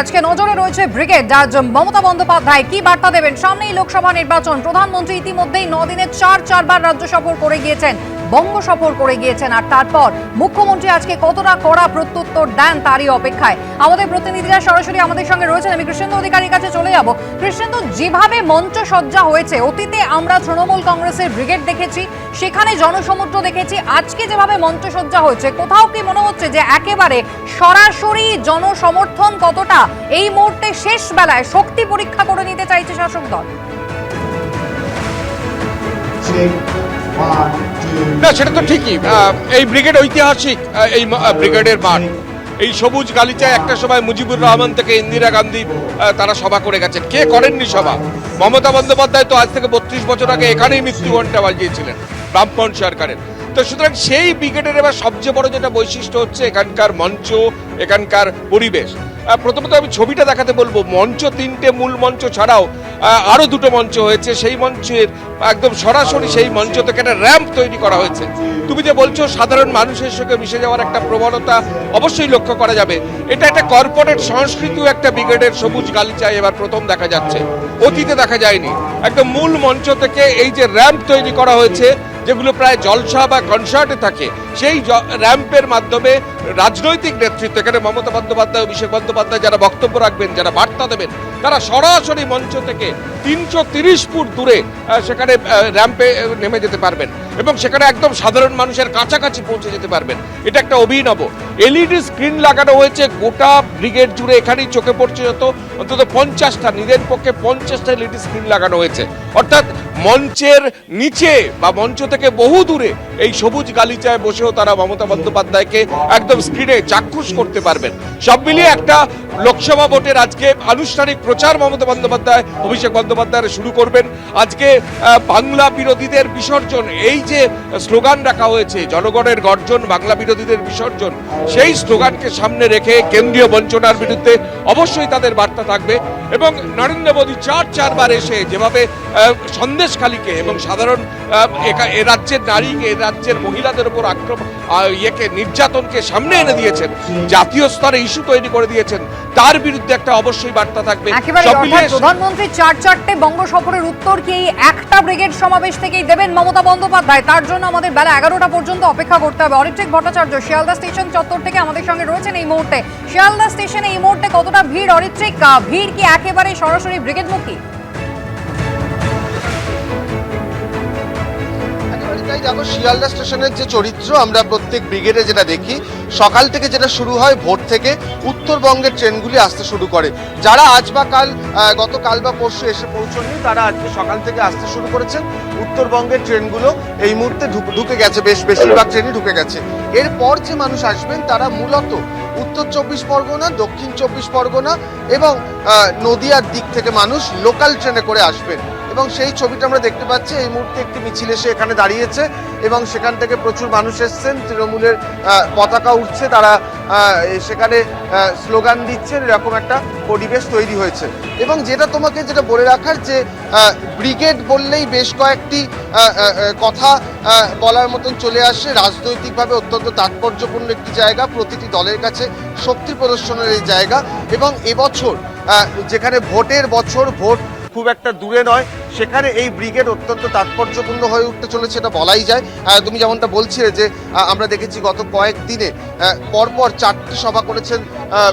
আজকে নজরে রয়েছে ব্রিগেড আজ মমতা বন্দ্যোপাধ্যায়। কি বার্তা দেবেন? সামনেই লোকসভা নির্বাচন। প্রধানমন্ত্রী ইতিমধ্যেই নদিনে চার চারবার রাজ্য সফর করে গিয়েছেন। বঙ্গ সফর করে গিয়েছেন। আর তারপর মুখ্যমন্ত্রী আজকে কতটা কড়া প্রত্যুত্তর দেন তারই অপেক্ষায়। আমাদের প্রতিনিধিরা সরাসরি আমাদের সঙ্গে রয়েছেন। আমি কৃষ্ণেন্দু অধিকারীর কাছে চলে যাব। কৃষ্ণেন্দু, যেভাবে মঞ্চ সজ্জা হয়েছে, অতীতে আমরা তৃণমূল কংগ্রেসের ব্রিগেড দেখেছি, সেখানে জনসমুদ্র দেখেছি, আজকে যেভাবে মঞ্চ সজ্জা হয়েছে, কোথাও কি মনে হচ্ছে যে একেবারে সরাসরি জনসমর্থন কতটা এই মুহূর্তে শেষ বেলায় শক্তি পরীক্ষা করে নিতে চাইছে শাসক দল. না, সেটা তো ঠিকই। এই ব্রিগেড ঐতিহাসিক এই ব্রিগেডের মাঠ। এই সবুজ গালিচায় একটা সময় মুজিবুর রহমান থেকে ইন্দিরা গান্ধী তারা সভা করে গেছেন। কে করেননি সভা? মমতা বন্দ্যোপাধ্যায় তো আজ থেকে বত্রিশ বছর আগে এখানেই মৃত্যুঘণ্টা বাজিয়েছিলেন, ব্রাহ্মণ সরকারের। তো সুতরাং সেই ব্রিগেডের এবার সবচেয়ে বড় যেটা বৈশিষ্ট্য হচ্ছে এখানকার মঞ্চ, এখানকার পরিবেশ। প্রথমত আমি ছবিটা দেখাতে বলব। মঞ্চ তিনটে মূল মঞ্চ ছাড়াও আহ, আরও দুটো মঞ্চ হয়েছে। সেই মঞ্চের একদম সরাসরি সেই মঞ্চ থেকে একটা র্যাম্প তৈরি করা হয়েছে। তুমি যে বলছো সাধারণ মানুষের সঙ্গে মিশে যাওয়ার একটা প্রবণতা অবশ্যই লক্ষ্য করা যাবে। এটা একটা কর্পোরেট সংস্কৃতিও একটা ব্রিগেডের সবুজ গালিচায় এবার প্রথম দেখা যাচ্ছে। অতীতে দেখা যায়নি। একদম মূল মঞ্চ থেকে এই যে র্যাম্প তৈরি করা হয়েছে যেগুলো প্রায় জলসা বা কনসার্টে থাকে, সেই র্যাম্পের মাধ্যমে রাজনৈতিক নেতৃত্ব, এখানে মমতা বন্দ্যোপাধ্যায়, অভিষেক বন্দ্যোপাধ্যায় যারা বক্তব্য রাখবেন, যারা বার্তা দেবেন তারা সরাসরি মঞ্চ থেকে তিনশো তিরিশ ফুট দূরে সেখানে র্যাম্পে নেমে যেতে পারবেন এবং সেখানে একদম সাধারণ মানুষের কাছাকাছি পৌঁছে যেতে পারবেন। এটা একটা অভিনব। এলইডি স্ক্রিন লাগানো হয়েছে, গোটা ব্রিগেড জুড়ে এখানেই চোখে পড়ছে যত, অন্তত পঞ্চাশটা, নিজের পক্ষে পঞ্চাশটা এলইডি স্ক্রিন লাগানো হয়েছে। অর্থাৎ মঞ্চের নিচে বা মঞ্চ থেকে বহু দূরে এই সবুজ গালিচায় বসেও তারা মমতা বন্দ্যোপাধ্যায়কে একদম স্ক্রিনে চাক্ষুষ করতে পারবেন। সব মিলিয়ে একটা লোকসভা ভোটের আজকে আনুষ্ঠানিক প্রচার মমতা বন্দ্যোপাধ্যায়, অভিষেক বন্দ্যোপাধ্যায় শুরু করবেন। আজকে বাংলা বিরোধীদের বিসর্জন, এই যে স্লোগান রাখা হয়েছে, জনগণের গর্জন, বাংলা বিরোধীদের বিসর্জন, সেই স্লোগানকে সামনে রেখে কেন্দ্রীয় বঞ্চনার বিরুদ্ধে অবশ্যই তাদের বার্তা থাকবে। এবং নরেন্দ্র মোদী চার, চারবার এসে যেভাবে সন্দেশখালীকে এবং সাধারণ এ রাজ্যের নারীকে রাজ্যের মহিলাদের উপর আক্রমণ ইয়েকে নির্যাতনকে সামনে এনে দিয়েছেন। জাতীয় স্তরে ইস্যু তৈরি করে দিয়েছেন। তার বিরুদ্ধে একটা অবশ্যই বার্তা থাকবে। প্রধানমন্ত্রী চার চারটে বঙ্গ সফরের উত্তর কি এই একটা ব্রিগেড সমাবেশ থেকেই দেবেন মমতা বন্দ্যোপাধ্যায়? তার জন্য আমাদের বেলা এগারোটা পর্যন্ত অপেক্ষা করতে হবে। অরিত্রিক ভট্টাচার্য শিয়ালদা স্টেশন চত্বর থেকে আমাদের সঙ্গে রয়েছেন এই মুহূর্তে। শিয়ালদা স্টেশনে এই মুহূর্তে কতটা ভিড় অরিত্রিক? ভিড় কি একেবারে সরাসরি ব্রিগেডমুখী? একেবারে দেখো শিয়ালদা স্টেশনের যে চরিত্র, আমরা প্রত্যেক ব্রিগেডে যেটা দেখি, সকাল থেকে যেটা শুরু হয় ভোর থেকে, উত্তরবঙ্গের ট্রেনগুলি আসতে শুরু করে। যারা আজ বা কাল গতকাল বা পরশু এসে পৌঁছননি, তারা আজকে সকাল থেকে আসতে শুরু করেছেন। উত্তরবঙ্গের ট্রেনগুলো এই মুহূর্তে ঢুকে গেছে, বেশ, বেশিরভাগ ট্রেনই ঢুকে গেছে। এরপর যে মানুষ আসবেন, তারা মূলত উত্তর চব্বিশ পরগনা, দক্ষিণ চব্বিশ পরগনা এবং নদিয়ার দিক থেকে মানুষ লোকাল ট্রেনে করে আসবেন। এবং সেই ছবিটা আমরা দেখতে পাচ্ছি, এই মুহূর্তে একটি মিছিল এসে এখানে দাঁড়িয়েছে এবং সেখান থেকে প্রচুর মানুষ এসছেন, তৃণমূলের পতাকা উঠছে, তারা সেখানে স্লোগান দিচ্ছেন, এরকম একটা পরিবেশ তৈরি হয়েছে। এবং যেটা তোমাকে যেটা বলে রাখার যে ব্রিগেড বললেই বেশ কয়েকটি কথা বলার মতন চলে আসে। রাজনৈতিকভাবে অত্যন্ত তাৎপর্যপূর্ণ একটি জায়গা, প্রতিটি দলের কাছে শক্তি প্রদর্শনের এই জায়গা এবং এবছর যেখানে ভোটের বছর, ভোট খুব একটা দূরে নয়। সেখানে এই ব্রিগেড অত্যন্ত তাৎপর্যপূর্ণ হয়ে উঠতে চলেছে এটা বলাই যায়। তুমি যেমনটা বলছিলে যে আমরা দেখেছি গত কয়েক দিনে আহ, পরপর চারটি সভা করেছেন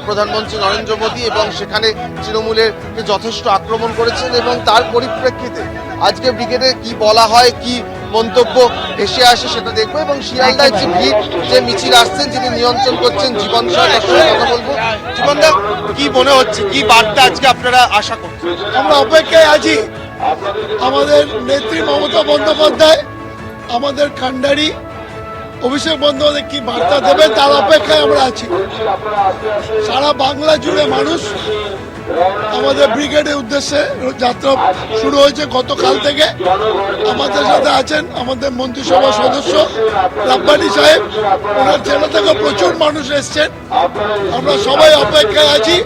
প্রধানমন্ত্রী নরেন্দ্র মোদী এবং সেখানে তৃণমূলের যথেষ্ট আক্রমণ করেছেন এবং তার পরিপ্রেক্ষিতে আজকে ব্রিগেডে কি বলা হয় কি মন্তব্য এসে আসে সেটা দেখব এবং শিয়ালদায় যে ভিড় যে মিছিল আসছেন যিনি নিয়ন্ত্রণ করছেন জীবন সাহা কথা বলব। জীবনদা কি মনে হচ্ছে কি বার্তা আজকে আপনারা আশা করছেন? আমরা অপেক্ষায় আছি। আমাদের নেত্রী মমতা বন্দ্যোপাধ্যায়, আমাদের কান্ডারি, অভিষেক বন্দ্যোপাধ্যায় কি বার্তা দেবেন তার অপেক্ষায় আমরা আছি। সারা বাংলা জুড়ে মানুষ আমাদের ব্রিগেডের উদ্দেশ্যে যাত্রা শুরু হয়েছে গতকাল থেকে। আমাদের সাথে আছেন আমাদের মন্ত্রিসভার সদস্য রাব্বানি সাহেব। ওনার জেলা থেকে প্রচুর মানুষ এসছেন। আমরা সবাই অপেক্ষায় আছি।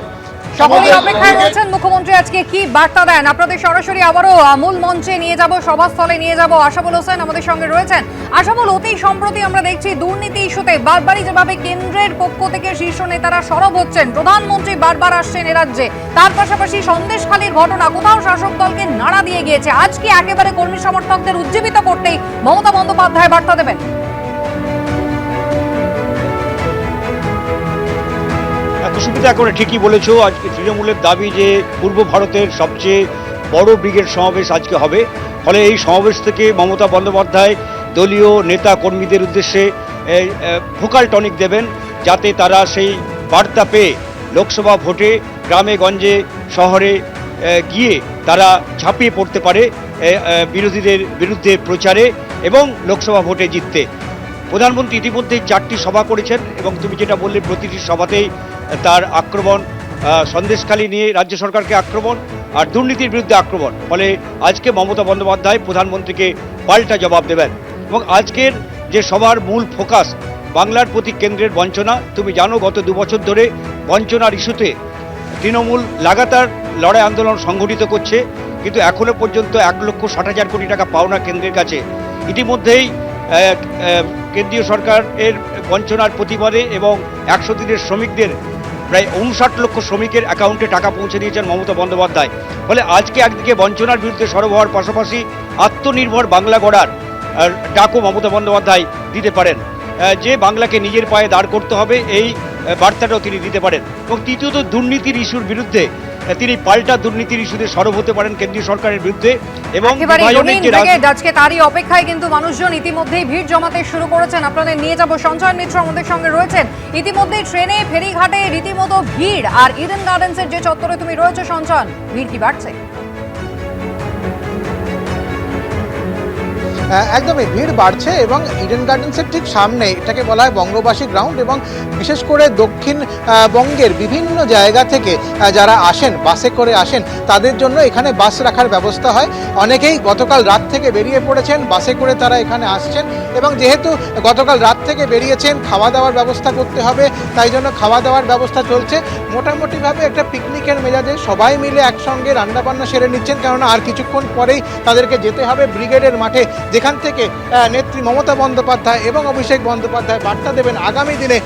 সকলেই অপেক্ষায় রয়েছেন। মুখ্যমন্ত্রী আজকে কি বার্তা দেন? আপনাদের সরাসরি আবারও মূল মঞ্চে নিয়ে যাব সভাস্থলে নিয়ে যাব আশাবুল হোসেন আমাদের সঙ্গে রয়েছেন। আশাবুল অতি সম্প্রতি আমরা দেখছি দুর্নীতি ইস্যুতে বারবারই যেভাবে কেন্দ্রের পক্ষ থেকে শীর্ষ নেতারা সরব হচ্ছেন প্রধানমন্ত্রী বারবার আসছেন রাজ্যে। তার পাশাপাশি সন্দেশখালীর ঘটনা কোথাও শাসক দলকে নাড়া দিয়ে গিয়েছে। আজকে একেবারে কর্মী সমর্থকদের উজ্জীবিত করতেই মমতা বন্দ্যোপাধ্যায় বার্তা দেবেন? এত সুবিধা করে ঠিকই বলেছ, আজকে তৃণমূলের দাবি যে পূর্ব ভারতের সবচেয়ে বড় ব্রিগেড সমাবেশ আজকে হবে। ফলে এই সমাবেশ থেকে মমতা বন্দ্যোপাধ্যায় দলীয় নেতা কর্মীদের উদ্দেশ্যে ভোকাল টনিক দেবেন যাতে তারা সেই বার্তা পেয়ে লোকসভা ভোটে গ্রামে, গঞ্জে, শহরে গিয়ে তারা ঝাঁপিয়ে পড়তে পারে বিরোধীদের বিরুদ্ধে প্রচারে এবং লোকসভা ভোটে জিততে। প্রধানমন্ত্রী ইতিমধ্যেই চারটি সভা করেছেন এবং তুমি যেটা বললে প্রতিটি সভাতেই তার আক্রমণ সন্দেশখালী নিয়ে রাজ্য সরকারকে আক্রমণ আর দুর্নীতির বিরুদ্ধে আক্রমণ। ফলে আজকে মমতা বন্দ্যোপাধ্যায় প্রধানমন্ত্রীকে পাল্টা জবাব দেবেন। এবং আজকের যে সবার মূল ফোকাস বাংলার প্রতি কেন্দ্রের বঞ্চনা, তুমি জানো গত দু বছর ধরে বঞ্চনার ইস্যুতে তৃণমূল লাগাতার লড়াই আন্দোলন সংগঠিত করছে, কিন্তু এখনও পর্যন্ত এক লক্ষ ষাট হাজার কোটি টাকা পাওনা কেন্দ্রের কাছে। ইতিমধ্যেই কেন্দ্রীয় সরকারের বঞ্চনার প্রতিবাদে এবং একশো দিনের শ্রমিকদের, প্রায় উনষাট লক্ষ শ্রমিকের অ্যাকাউন্টে টাকা পৌঁছে দিয়েছেন মমতা বন্দ্যোপাধ্যায়। ফলে আজকে একদিকে বঞ্চনার বিরুদ্ধে সরব হওয়ার পাশাপাশি আত্মনির্ভর বাংলা গড়ার ডাকও মমতা বন্দ্যোপাধ্যায় দিতে পারেন। যে বাংলাকে নিজের পায়ে দাঁড় করতে হবে এই বার্তাটাও তিনি দিতে পারেন। এবং তৃতীয়ত দুর্নীতির ইস্যুর বিরুদ্ধে তিনি পাল্টা দুর্নীতির ইস্যুতে সরব হতে পারেন কেন্দ্রীয় সরকারের বিরুদ্ধে। এবং আজকে তারই অপেক্ষায় কিন্তু মানুষজন ইতিমধ্যেই ভিড় জমাতে শুরু করেছেন। আপনাদের নিয়ে যাব সঞ্চয় মিত্র আমাদের সঙ্গে রয়েছেন। ইতিমধ্যেই ট্রেনে ফেরিঘাটে রীতিমতো ভিড়। আর ইডেন গার্ডেন্সের যে চত্বরে তুমি রয়েছে সঞ্চয়ন ভিড় কি বাড়ছে? একদমই ভিড় বাড়ছে এবং ইডেন গার্ডেন্সের ঠিক সামনে এটাকে বলা হয় বঙ্গবাসী গ্রাউন্ড এবং বিশেষ করে দক্ষিণ বঙ্গের বিভিন্ন জায়গা থেকে যারা আসেন, বাসে করে আসেন, তাদের জন্য এখানে বাস রাখার ব্যবস্থা হয়। অনেকেই গতকাল রাত থেকে বেরিয়ে পড়েছেন, বাসে করে তারা এখানে আসছেন এবং যেহেতু গতকাল রাত থেকে বেরিয়েছেন, খাওয়া দাওয়ার ব্যবস্থা করতে হবে, তাই জন্য খাওয়া দাওয়ার ব্যবস্থা চলছে। মোটামুটিভাবে একটা পিকনিকের মেজাজে সবাই মিলে একসঙ্গে রান্নাবান্না সেরে নিচ্ছেন, কেননা আর কিছুক্ষণ পরেই তাদেরকে যেতে হবে ব্রিগেডের মাঠে যেখান থেকে নেত্রী মমতা বন্দ্যোপাধ্যায় এবং অভিষেক বন্দ্যোপাধ্যায় বার্তা দেবেন আগামী দিনে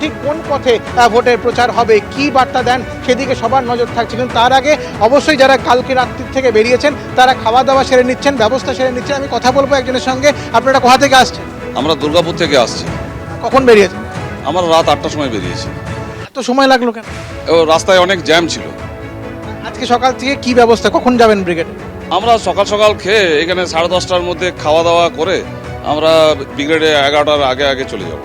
ঠিক কোন পথে ভোটের প্রচার হবে কি বার্তা দেন সেদিকে সবার নজর থাকছে। কিন্তু তার আগে অবশ্যই যারা কালকে রাত্রি থেকে বেরিয়েছেন তারা খাওয়া দাওয়া সেরে নিচ্ছেন ব্যবস্থা সেরে নিচ্ছেন। আমি কথা বলব একজনের সঙ্গে। আপনারা কোথা থেকে আসছেন? আমরা দুর্গাপুর থেকে আসছি। কখন বেরিয়েছেন? আমরা রাত আটটার সময় বেরিয়েছি। এত সময় লাগল কেন? ও রাস্তায় অনেক জ্যাম ছিল। আজকে সকাল থেকে কি ব্যবস্থা? কখন যাবেন ব্রিগেডে? আমরা সকাল সকাল খেয়ে এখানে সাড়ে দশটার মধ্যে খাওয়া দাওয়া করে আমরা ব্রিগেডে এগারোটার আগে আগে চলে যাব।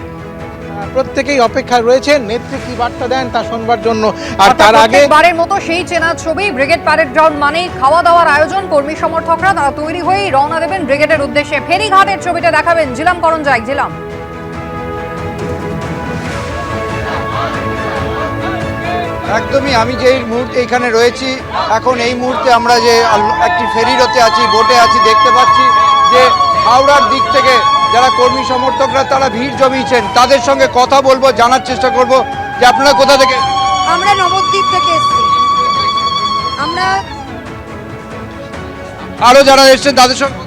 প্রত্যেকেই অপেক্ষায় রয়েছে নেত্রী কি বার্তা দেন তা শোনবার জন্য? আর তার আগে বারের মতো সেই চেনা ছবি ব্রিগেড প্যারেড গ্রাউন্ড মানেই খাওয়া দাওয়ার আয়োজন। কর্মী সমর্থকরা তারা তৈরি হয়েই রওনা দেবেন ব্রিগেডের উদ্দেশ্যে। ফেরিঘাটের ছবিটা দেখাবেন। জিলাম করণ যাই জিলাম একদমই আমি যেই মুহূর্তে এখানে রয়েছি এখন এই মুহূর্তে আমরা যে একটি ফেরিরতে আছি বোটে আছি দেখতে পাচ্ছি যে হাওড়ার দিক থেকে যারা কর্মী সমর্থকরা তারা ভিড় জমিয়েছেন। তাদের সঙ্গে কথা বলব জানার চেষ্টা করব যে আপনারা কোথা থেকে আমরা নবদ্বীপ থেকে এসেছি। আমরা আরও যারা এসেছেন তাদের সঙ্গে।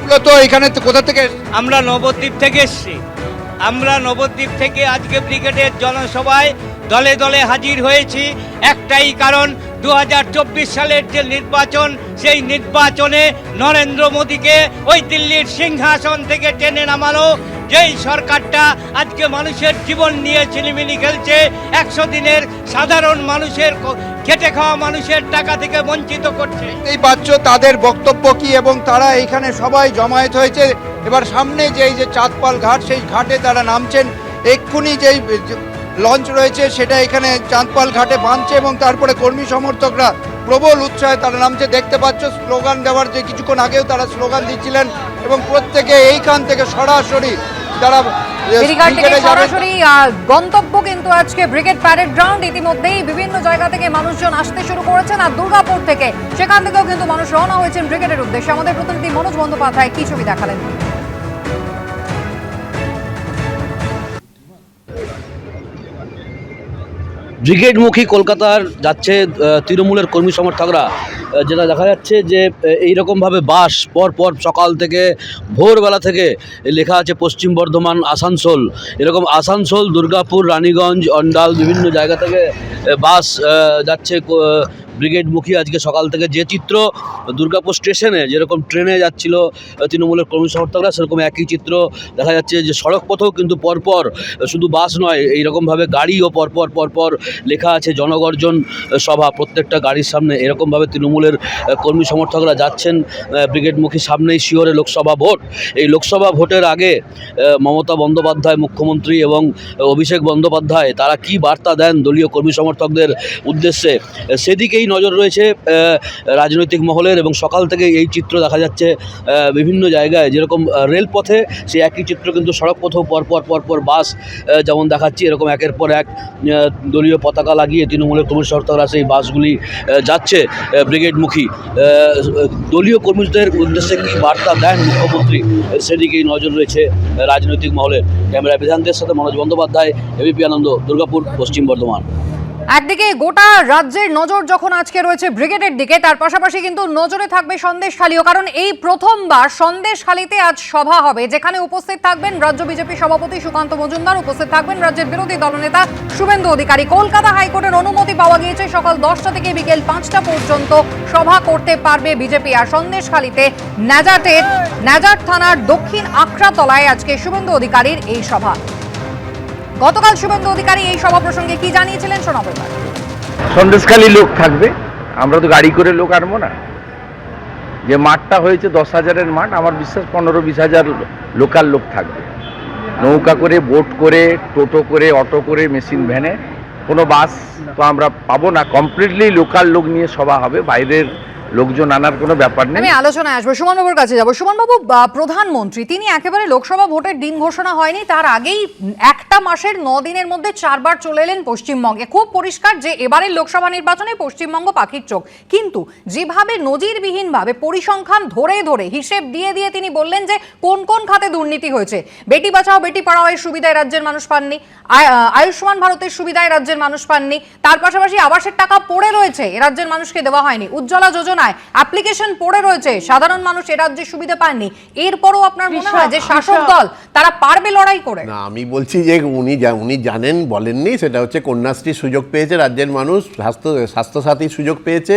মূলত এখানে কোথা থেকে আমরা নবদ্বীপ থেকে এসেছি। আমরা নবদ্বীপ থেকে আজকে ব্রিগেডের জনসভায় দলে দলে হাজির হয়েছি। একটাই কারণ দু হাজার চব্বিশ সালের যে নির্বাচন, সেই নির্বাচনে নরেন্দ্র মোদীকে ওই দিল্লির সিংহাসন থেকে টেনে নামালো। যেই সরকারটা আজকে মানুষের জীবন নিয়ে ছিনিমিনি খেলছে, একশো দিনের সাধারণ মানুষের খেটে খাওয়া মানুষের টাকা থেকে বঞ্চিত করছে। এই পাচ্ছ তাদের বক্তব্য কি এবং তারা এখানে সবাই জমায়েত হয়েছে? এবার সামনে যেই যে চাঁদপাল ঘাট, সেই ঘাটে তারা নামছেন। এক্ষুনি যেই লঞ্চ রয়েছে সেটা এখানে চাঁদপাল ঘাটে বাঁধছে এবং তারপরে কর্মী সমর্থকরা প্রবল উৎসাহে তারা নামছে। দেখতে পাচ্ছ স্লোগান দেওয়ার যে কিছুক্ষণ আগেও তারা স্লোগান দিচ্ছিলেন এবং প্রত্যেকে এইখান থেকে সরাসরি তারা সরাসরি গন্তব্য কিন্তু আজকে ব্রিগেড প্যারেড গ্রাউন্ড। ইতিমধ্যেই বিভিন্ন জায়গা থেকে মানুষজন আসতে শুরু করেছেন আর দুর্গাপুর থেকে সেখান থেকেও কিন্তু মানুষ রওনা হয়েছেন ব্রিগেডের উদ্দেশ্যে। আমাদের প্রতিনিধি মনোজ বন্দ্যোপাধ্যায় কি ছবি দেখালেন? ব্রিগেডমুখী কলকাতার যাচ্ছে তৃণমূলের কর্মী সমর্থকরা। যেটা দেখা যাচ্ছে যে এই রকমভাবে বাস পর পর সকাল থেকে, ভোরবেলা থেকে লেখা আছে পশ্চিম বর্ধমান, আসানসোল। এরকম আসানসোল, দুর্গাপুর, রানীগঞ্জ, অন্ডাল বিভিন্ন জায়গা থেকে বাস যাচ্ছে ব্রিগেডমুখী আজকে সকাল থেকে যে চিত্র দুর্গাপুর স্টেশনে যেরকম ট্রেনে যাচ্ছিল তৃণমূলের কর্মী সমর্থকরা, সেরকম একই চিত্র দেখা যাচ্ছে যে সড়ক পথেও কিন্তু পরপর শুধু বাস নয় এইরকমভাবে গাড়িও পরপর পরপর লেখা আছে জনগর্জন সভা। প্রত্যেকটা গাড়ির সামনে এরকমভাবে তৃণমূলের কর্মী সমর্থকরা যাচ্ছেন ব্রিগেডমুখী সামনেই শিওরে লোকসভা ভোট। এই লোকসভা ভোটের আগে মমতা বন্দ্যোপাধ্যায় মুখ্যমন্ত্রী এবং অভিষেক বন্দ্যোপাধ্যায়, তারা কি বার্তা দেন দলীয় কর্মী সমর্থকদের উদ্দেশ্যে? সেদিকেই নজর রয়েছে রাজনৈতিক মহলের এবং সকাল থেকে এই চিত্র দেখা যাচ্ছে বিভিন্ন জায়গায়। যেরকম রেলপথে সেই একই চিত্র কিন্তু সড়ক পথেও পরপর পরপর বাস যেমন দেখাচ্ছি, এরকম একের পর এক দলীয় পতাকা লাগিয়ে তৃণমূলের কর্মী সমর্থকরা সেই বাসগুলি যাচ্ছে ব্রিগেডমুখী। দলীয় কর্মীদের উদ্দেশ্যে কী বার্তা দেন মুখ্যমন্ত্রী? সেদিকেই নজর রয়েছে রাজনৈতিক মহলের। ক্যামেরা বিধানদের সাথে মনোজ বন্দ্যোপাধ্যায় এবিপি আনন্দ, দুর্গাপুর, পশ্চিম বর্ধমান। একদিকে গোটা রাজ্যের নজর যখন আজকে রয়েছে ব্রিগেডের দিকে, তার পাশাপাশি কিন্তু নজরে থাকবে সন্দেশখালীও, কারণ এই প্রথমবার সন্দেশখালীতে আজ সভা হবে, যেখানে উপস্থিত থাকবেন রাজ্য বিজেপি সভাপতি সুকান্ত মজুমদার, উপস্থিত থাকবেন রাজ্যের বিরোধী দলনেতা শুভেন্দু অধিকারী। কলকাতা হাইকোর্টের অনুমতি পাওয়া গিয়েছে, সকাল দশটা থেকে বিকেল পাঁচটা পর্যন্ত সভা করতে পারবে বিজেপি, আর সন্দেশখালীতে ন্যাজাটের ন্যাজাট থানার দক্ষিণ আখড়াতলায় আজকে শুভেন্দু অধিকারীর এই সভা। গতকাল শুভেন্দু অধিকারী এই সভা প্রসঙ্গে কি জানিয়েছিলেন শোনাবো এবার। সন্দেশখালী লোক থাকবে। আমরা তো গাড়ি করে লোক আনব না। যে মাঠটা হয়েছে দশ হাজারের মাঠ, আমার বিশ্বাস পনেরো বিশ হাজার লোকাল লোক থাকবে। নৌকা করে, বোট করে, টোটো করে, অটো করে, মেশিন ভ্যানে, কোনো বাস তো আমরা পাবো না। কমপ্লিটলি লোকাল লোক নিয়ে সভা হবে, বাইরের লোকজন আনার কোনো ব্যাপার নেই। আমি আলোচনায় আসব। সুমন বাবুর কাছে যাব। সুমন বাবু আহ, প্রধানমন্ত্রী তিনি একেবারে লোকসভা ভোটের দিন ঘোষণা হয়নি তার আগেই একটা মাসের ন দিনের মধ্যে চারবার চলে এলেন পশ্চিমবঙ্গে। খুব পরিষ্কার যে এবারের লোকসভা নির্বাচনে পশ্চিমবঙ্গ পাখির চোখ। কিন্তু যেভাবে নজিরবিহীনভাবে পরিসংখ্যান ধরে ধরে হিসেব দিয়ে দিয়ে তিনি বললেন যে কোন কোন খাতে দুর্নীতি হয়েছে বেটি বাঁচাও বেটি পড়াও এর সুবিধায় রাজ্যের মানুষ পাননি আয়ুষ্মান ভারতের সুবিধায় রাজ্যের মানুষ পাননি তার পাশাপাশি আবাসের টাকা পড়ে রয়েছে রাজ্যের মানুষকে দেওয়া হয়নি উজ্জ্বলা যোজনায় অ্যাপ্লিকেশন পড়ে রয়েছে। সাধারণ মানুষ এ রাজ্যে সুবিধা পাননি। এরপরও আপনার মনে হয় যে শাসক দল তারা পারবে লড়াই করে? না আমি বলছি যে উনি উনি জানেন বলেননি সেটা হচ্ছে কন্যাশ্রীর সুযোগ পেয়েছে রাজ্যের মানুষ স্বাস্থ্য স্বাস্থ্যসাথীর সুযোগ পেয়েছে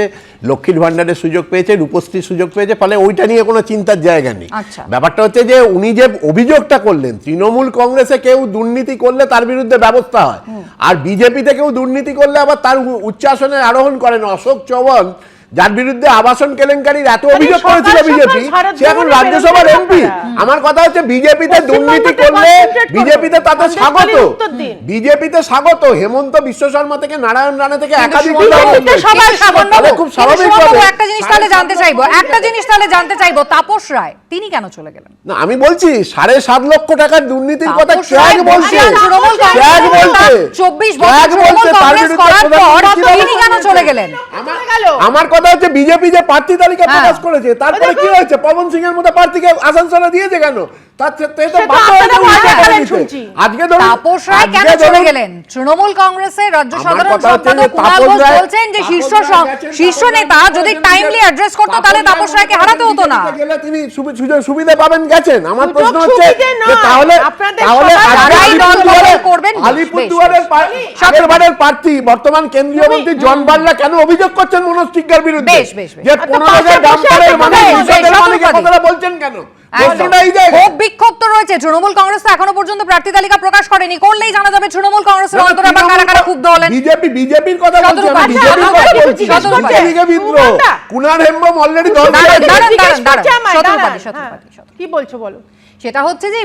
লক্ষ্মীর ভাণ্ডারের সুযোগ পেয়েছে রূপশ্রীর সুযোগ পেয়েছে ফলে ওইটা নিয়ে কোনো চিন্তার জায়গা নেই। আচ্ছা। ব্যাপারটা হচ্ছে যে উনি যে অভিযোগটা করলেন তৃণমূল কংগ্রেসে কেউ দুর্নীতি করলে তার বিরুদ্ধে ব্যবস্থা হয়। আর বিজেপিতে কেউ দুর্নীতি করলে আবার তার উচ্চাসনে আরোহণ করেন অশোক চৌহান যার বিরুদ্ধে আবাসন কেলেঙ্কারির এত অভিযোগ করেছিল বিজেপি সে এখন রাজ্যসভার এমপি। আমার কথা হচ্ছে বিজেপিতে দুর্নীতি করলে বিজেপিতে তাতে স্বাগত। বিজেপিতে স্বাগত। হেমন্ত বিশ্ব শর্মা থেকে নারায়ণ রানা থেকে একাধিক খুব স্বাভাবিক একটা জিনিস তাহলে জানতে চাইব। একটা জিনিস তাহলে জানতে চাইব। তাপস রায় তিনি কেন চলে গেলেন? না আমি বলছি সাড়ে সাত লক্ষ টাকার দুর্নীতির কথা তাপস বলছে। কংগ্রেস বলছে। চব্বিশ বছর তার বিরুদ্ধে তিনি কেন চলে গেলেন? আমার কথা হচ্ছে বিজেপি যে প্রার্থী তালিকা হ্যাঁ। প্রকাশ করেছে তারপরে কি হয়েছে? পবন সিং এর মতো প্রার্থীকে আসানসোলে দিয়েছে কেন? তার সে- সে তো সে তো বাধ্য হয়েছে আপনারা উল্টো ভয় করে দেখালেন দিতে। শুনছি। আজকে তাপস রায় কেন চলে গেলেন? তৃণমূল কংগ্রেসের রাজ্য সাধারণ কথা হচ্ছে যে সম্পাদক কুণাল ঘোষ বলছেন যে শীর্ষ রায় স- গেছেন, শীর্ষ নেতা যদি টাইমলি অ্যাড্রেস করতো তাহলে তাপস তাপস রায়কে হারাতে হতো না। গেলে তিনি সুযোগ সুবিধা পাবেন গেছেন। আমার প্রশ্ন হচ্ছে যে তাহলে তাহলে সবার আজকে যারাই দল আলিপুরদুয়ারের- বদল করবেন, আলিপুরদুয়ারের পা- প্রার্থী বর্তমান কেন্দ্রীয় মন্ত্রী জন বার্লা কেন অভিযোগ করছেন মনোজ টিগ্গার বিরুদ্ধে। যে পনেরো হাজার ডাম্পারের মানে বলছেন কেন? একদম। প্রশ্নটা এই জায়গায় ক্ষোভ বিক্ষোভ তো রয়েছে। তৃণমূল কংগ্রেস তো এখনও পর্যন্ত প্রার্থী তালিকা প্রকাশ করেনি। করলেই জানা যাবে তৃণমূল কংগ্রেসের অন্তরে আবার কারা কারা ক্ষুব্ধ হলেন। বিজেপি বিজেপির কথা বলছি আমি বিজেপির কথা বলছি। জিজ্ঞেস বিদ্রোহ। কুনার হেমব্রম অলরেডি দল দাঁড়ান, ছেড়ে দাঁড়ান, দিয়েছে। জিজ্ঞেস দাঁড়ান, করছে আমায়, শতরূপালি, দাঁড়ান, শতরূপালি। শতরূপালি। কি বলছো বলো? সেটা হচ্ছে যে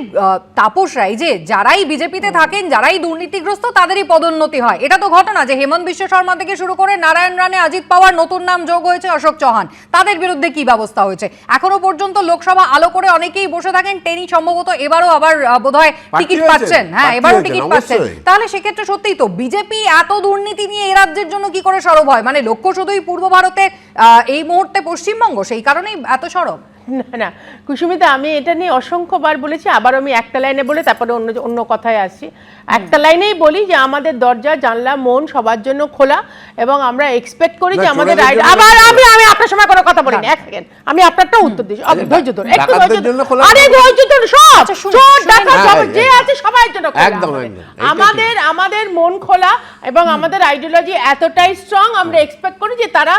তাপস রায় যে যারাই বিজেপিতে থাকেন যারাই দুর্নীতিগ্রস্ত তাদেরই পদোন্নতি হয়। এটা তো ঘটনা যে হেমন্ত বিশ্ব শর্মা থেকে শুরু করে নারায়ণ রানে অজিত পাওয়ার নতুন নাম যোগ হয়েছে অশোক চৌহান। তাদের বিরুদ্ধে কি ব্যবস্থা হয়েছে? এখনও পর্যন্ত লোকসভা আলো করে অনেকেই বসে থাকেন টেনি সম্ভবত এবারও আবার বোধহয় প্রার্থী টিকিট পাচ্ছেন। হ্যাঁ এবারও টিকিট পাচ্ছেন। তাহলে সেক্ষেত্রে সত্যিই তো বিজেপি এত দুর্নীতি নিয়ে এ রাজ্যের জন্য কি করে সরব হয়? মানে লক্ষ্য শুধুই পূর্ব ভারতে আহ, এই মুহূর্তে পশ্চিমবঙ্গ সেই কারণেই এত সরব। না না। কুসুমিতা আমি এটা নিয়ে অসংখ্যবার বলেছি আবার আমি একটা লাইনে বলে তারপরে অন্য অন্য কথায় আসছি। একটা লাইনেই বলি যে আমাদের দরজা জানলা মন সবার জন্য খোলা এবং আমরা এক্সপেক্ট করি যে আমাদের জন্য আবার আমি আমি আপনার সময় কোনো কথা বলিনি। এক সেকেন্ড আমি আপনারটা উত্তর দিচ্ছি। ধৈর্য ধরুন একটু ধৈর্য ধরুন। আরে ধৈর্য ধরুন সব আচ্ছা, চোর শুনুন। হ্যাঁ, সব যে হ্যাঁ। আছে সবার জন্য খোলা। একদম, আমাদের। একদম। আমাদের আমাদের মন খোলা এবং আমাদের আইডিওলজি এতটাই স্ট্রং আমরা এক্সপেক্ট করি যে তারা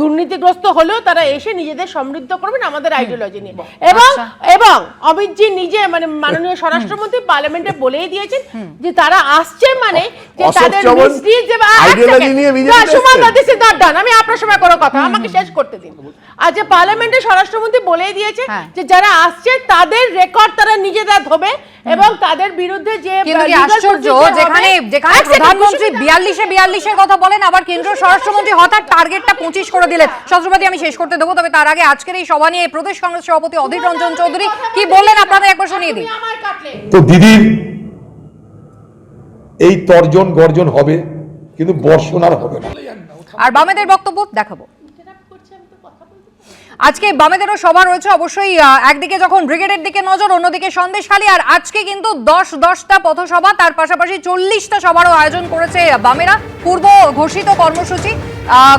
দুর্নীতিগ্রস্ত হলেও তারা এসে নিজেদের সমৃদ্ধ করবেন আমাদের আইডিওলজি নিয়ে। এবং এবং অমিতজি নিজে মানে মাননীয় স্বরাষ্ট্রমন্ত্রী পার্লামেন্টে বলেই দিয়েছেন যে তারা আসছে মানে যে তাদের misdeeds যে-। আমি আপনার সময় কোনো কথা আমাকে শেষ করতে দিন। আজ যে পার্লামেন্টে স্বরাষ্ট্রমন্ত্রী বলেই দিয়েছে হ্যাঁ। যে যারা আসছে তাদের রেকর্ড তারা নিজেরা ধোবে এবং তাদের বিরুদ্ধে যে আশ্চর্য যেখানে যেখানে প্রধানমন্ত্রী বিয়াল্লিশে বিয়াল্লিশের কথা বলেন আবার কেন্দ্রীয় স্বরাষ্ট্রমন্ত্রী হঠাৎ টার্গেটটা পঁচিশ করে দিলেন। সত্রপাতি আমি শেষ করতে দেবো তবে তার আগে আজকের এই সভা নিয়ে প্রদেশ কংগ্রেস সভাপতি অধীর রঞ্জন চৌধুরী কি বললেন? আপনাদের একবার শুনিয়ে দিই তো দিদির এই তর্জন গর্জন হবে কিন্তু বর্ষণ আর হবে না। আর বামেদের বক্তব্য দেখাবো। আজকে বামেদেরও সভা রয়েছে অবশ্যই একদিকে যখন ব্রিগেডের দিকে নজর অন্যদিকে সন্দেশখালী আর আজকে কিন্তু দশ দশটা পথসভা তার পাশাপাশি চল্লিশটা সভারও আয়োজন করেছে বামেরা। পূর্ব ঘোষিত কর্মসূচি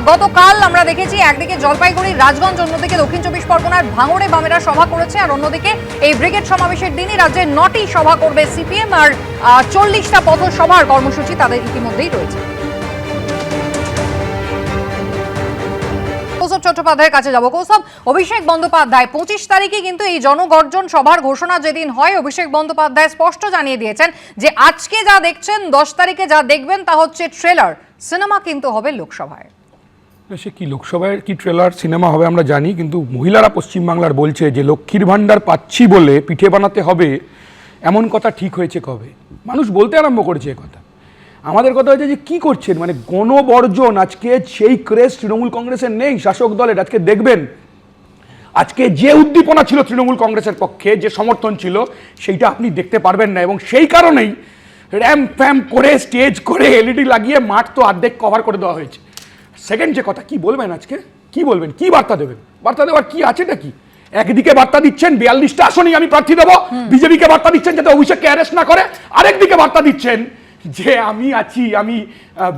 গতকাল আমরা দেখেছি একদিকে জলপাইগুড়ি, রাজগঞ্জ, অন্যদিকে দক্ষিণ চব্বিশ পরগনার ভাঙড়ে বামেরা সভা করেছে, আর অন্যদিকে এই ব্রিগেড সমাবেশের দিনই রাজ্যে নটি সভা করবে সিপিএম, আর চল্লিশটা পথসভার কর্মসূচি তাদের ইতিমধ্যেই রয়েছে। কৌস্তব চট্টোপাধ্যায়ের কাছে যাব। অভিষেক বন্দ্যোপাধ্যায়, পঁচিশ তারিখে কিন্তু এই জনগর্জন সভার ঘোষণা যেদিন হয়, অভিষেক স্পষ্ট জানিয়ে দিয়েছেন যে আজকে যা দেখছেন, দশ তারিখে যা দেখবেন তা হচ্ছে ট্রেলার সিনেমা কিন্তু হবে লোকসভায়। সে কি লোকসভায় কি ট্রেলার, সিনেমা হবে আমরা জানি, কিন্তু মহিলারা পশ্চিমবাংলার বলছে যে লক্ষ্মীর ভাণ্ডার পাচ্ছি বলে পিঠে বানাতে হবে, এমন কথা ঠিক হয়েছে কবে? মানুষ বলতে আরম্ভ করেছে কথা। আমাদের কথা হচ্ছে যে কি করছেন? মানে গণবর্জন, আজকে সেই ক্রেজ তৃণমূল কংগ্রেসের নেই, শাসক দলের, আজকে দেখবেন। আজকে যে উদ্দীপনা ছিল তৃণমূল কংগ্রেসের পক্ষে, যে সমর্থন ছিল, সেইটা আপনি দেখতে পারবেন না, এবং সেই কারণেই র্যাম ফ্যাম করে, স্টেজ করে, এলইডি লাগিয়ে মাঠ তো অর্ধেক কভার করে দেওয়া হয়েছে। সেকেন্ড যে কথা কি বলবেন আজকে? কি বলবেন? কি বার্তা দেবেন? বার্তা দেওয়ার কি আছেটা কি একদিকে বার্তা দিচ্ছেন বিয়াল্লিশটা আসনই আমি প্রার্থী দেবো বিজেপিকে বার্তা দিচ্ছেন যাতে অভিষেককে অ্যারেস্ট না করে আরেকদিকে বার্তা দিচ্ছেন যে আমি আছি আমি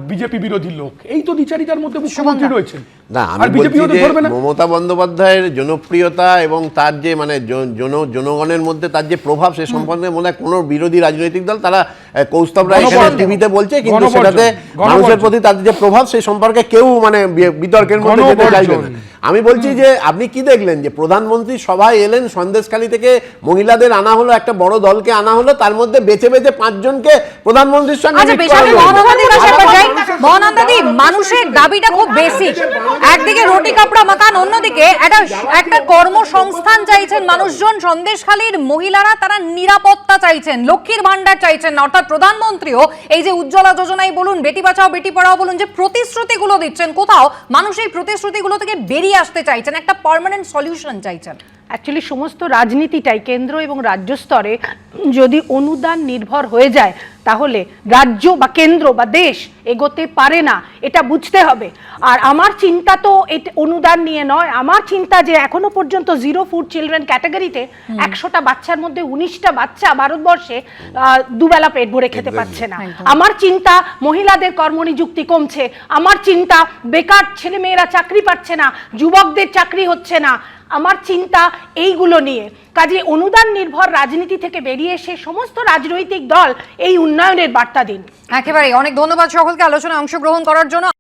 বিজেপি বিরোধী লোক। এই তো দ্বিচারিতার মধ্যে মুখ্যমন্ত্রী রয়েছেন। না আমি বলছি যে মমতা বন্দ্যোপাধ্যায়ের জনপ্রিয়তা এবং তার যে মানে জন জন- জনগণের মধ্যে তার যে প্রভাব সে সম্বন্ধে মনে হয় কোনো বিরোধী রাজনৈতিক দল তারা কৌস্তব রায় টিভিতে বলছে কিন্তু সেটাতে মানুষের প্রতি তাদের যে প্রভাব সেই সম্পর্কে কেউ মানে বিতর্কের মধ্যে যেতে চাইবে না। আমি বলছি যে আপনি কি দেখলেন যে প্রধানমন্ত্রী সভায় এলেন সন্দেশখালী থেকে মহিলাদের আনা হলো একটা বড় দলকে আনা হলো তার মধ্যে বেছে বেছে পাঁচজনকে প্রধানমন্ত্রীর সঙ্গে আচ্ছা যাই মহানন্দাদি মানুষের দাবিটা খুব বেসিক একদিকে রুটি কাপড়া মাকান অন্যদিকে একটা একটা কর্মসংস্থান চাইছেন মানুষজন। সন্দেশখালীর মহিলারা তারা নিরাপত্তা চাইছেন লক্ষ্মীর ভান্ডার চাইছেন। অর্থাৎ প্রধানমন্ত্রীও এই যে উজ্জ্বলা যোজনাই বলুন বেটি বাঁচাও বেটি পড়াও বলুন যে প্রতিশ্রুতিগুলো দিচ্ছেন কোথাও মানুষ এই প্রতিশ্রুতিগুলো থেকে বেরিয়ে আসতে চাইছেন একটা পার্মানেন্ট সলিউশন চাইছেন। অ্যাকচুয়ালি সমস্ত রাজনীতিটাই কেন্দ্র এবং রাজ্য স্তরে যদি অনুদান নির্ভর হয়ে যায় তাহলে রাজ্য বা কেন্দ্র বা দেশ এগোতে পারে না এটা বুঝতে হবে। আর আমার চিন্তা তো অনুদান নিয়ে নয় আমার চিন্তা যে এখনও পর্যন্ত জিরো ফুড চিলড্রেন ক্যাটাগরিতে একশোটা বাচ্চার মধ্যে উনিশটা বাচ্চা ভারতবর্ষে আহ, দুবেলা পেট ভরে খেতে পাচ্ছে না। আমার চিন্তা মহিলাদের কর্মনিযুক্তি কমছে আমার চিন্তা বেকার ছেলেমেয়েরা চাকরি পাচ্ছে না যুবকদের চাকরি হচ্ছে না আমার চিন্তা এইগুলো নিয়ে। কাজে অনুদান নির্ভর রাজনীতি থেকে বেরিয়ে এসে সমস্ত রাজনৈতিক দল এই উন্নয়নের বার্তা দিন। একেবারে অনেক ধন্যবাদ সকলকে আলোচনায় অংশগ্রহণ করার জন্য।